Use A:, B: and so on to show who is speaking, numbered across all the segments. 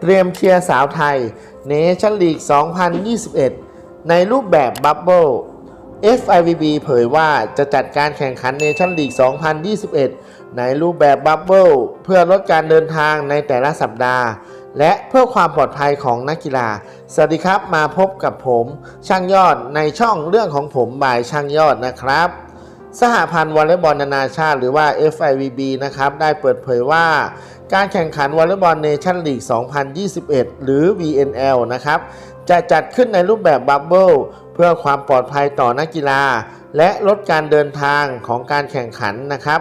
A: เตรียมเคลียร์สาวไทยเนชั่นลีก 2021 ในรูปแบบบับเบิล FIVB เผยว่าจะจัดการแข่งขันเนชั่นลีก 2021 ในรูปแบบบับเบิลเพื่อลดการเดินทางในแต่ละสัปดาห์ และเพื่อความปลอดภัยของนักกีฬา สวัสดีครับมาพบกับผม ช่างยอดในช่องเรื่องของผมบายช่างยอดนะครับ สหพันธ์วอลเลย์บอลนานาชาติหรือว่า FIVB นะครับได้เปิดเผยว่า การแข่งขันวอลเลย์บอลเนชั่นลีก 2021 หรือ VNL นะครับจะจัดขึ้นในรูปแบบบับเบิลเพื่อความปลอดภัยต่อนักกีฬา และลดการเดินทางของการแข่งขันนะครับ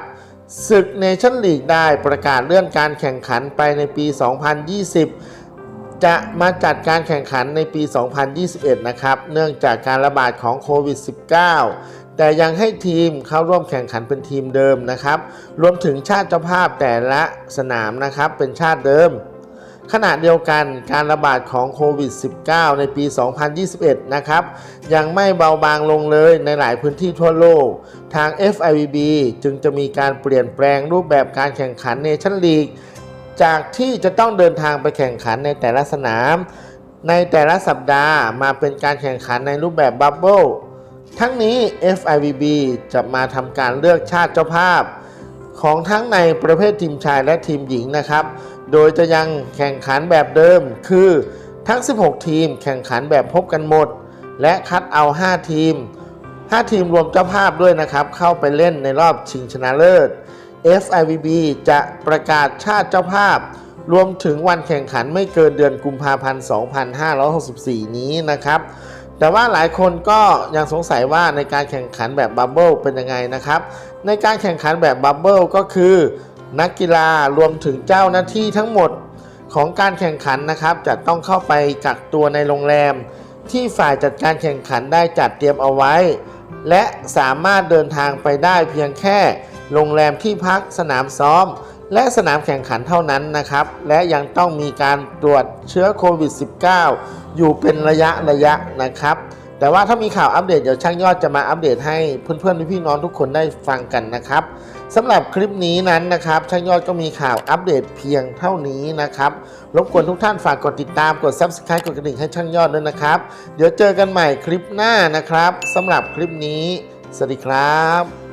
A: ศึกเนชั่นลีกได้ประกาศเลื่อนการแข่งขันไปในปี 2020 จะมาจัดการแข่งขันในปี 2021 นะครับ เนื่องจากการระบาดของโควิด -19 แต่ยังให้ทีมเข้าร่วมแข่งขันเป็นทีมเดิมนะครับ รวมถึงชาติเจ้าภาพแต่ละสนามนะครับเป็นชาติเดิม ขณะเดียวกันการระบาดของโควิด -19 ในปี 2021 นะครับ ยังไม่เบาบางลงเลยในหลายพื้นที่ทั่วโลก ทาง FIVB จึงจะมีการเปลี่ยนแปลงรูปแบบการแข่งขันเนชั่นลีกจากที่จะต้องเดินทางไปแข่งขันในแต่ละสนาม ในแต่ละสัปดาห์มาเป็นการแข่งขันในรูปแบบบับเบิล ทั้งนี้ FIVB จะมาทำการเลือกชาติเจ้าภาพ ของทั้งในประเภททีมชายและทีมหญิงนะครับ โดยจะยังแข่งขันแบบเดิม คือทั้ง 16 ทีมแข่งขันแบบพบกันหมด และคัดเอา 5 ทีม 5 ทีมรวมเจ้าภาพด้วยนะครับ เข้าไปเล่นในรอบชิงชนะเลิศ FIVB จะประกาศชาติเจ้าภาพ รวมถึงวันแข่งขันไม่เกินเดือนกุมภาพันธ์ 2564 นี้นะครับ แต่ว่าหลายคนก็ยังสงสัยว่าในการแข่งขันแบบบับเบิลเป็นยังไงนะครับ ในการแข่งขันแบบบับเบิลก็คือ นักกีฬารวมถึงเจ้าหน้าที่ทั้งหมดของการแข่งขันนะครับ จะต้องเข้าไปกักตัวในโรงแรม ที่ฝ่ายจัดการแข่งขันได้จัดเตรียมเอาไว้ และสามารถเดินทางไปได้เพียงแค่ โรงแรมที่พักสนามซ้อม และสนามแข่งขันเท่านั้นนะครับ และยังต้องมีการตรวจเชื้อโควิด -19 อยู่เป็นระยะระยะนะครับ แต่ว่าถ้ามีข่าวอัปเดตเดี๋ยวช่างยอดจะมาอัปเดตให้เพื่อนๆพี่น้องทุกคนได้ฟังกันนะครับสำหรับคลิปนี้นั้นนะครับช่างยอดก็มีข่าวอัปเดตเพียงเท่านี้นะครับรบกวนทุกท่านฝากกดติดตามกด Subscribe กดกระดิ่งให้ช่างยอดด้วยนะครับ เดี๋ยวเจอกันใหม่คลิปหน้านะครับสำหรับคลิปนี้ สวัสดีครับ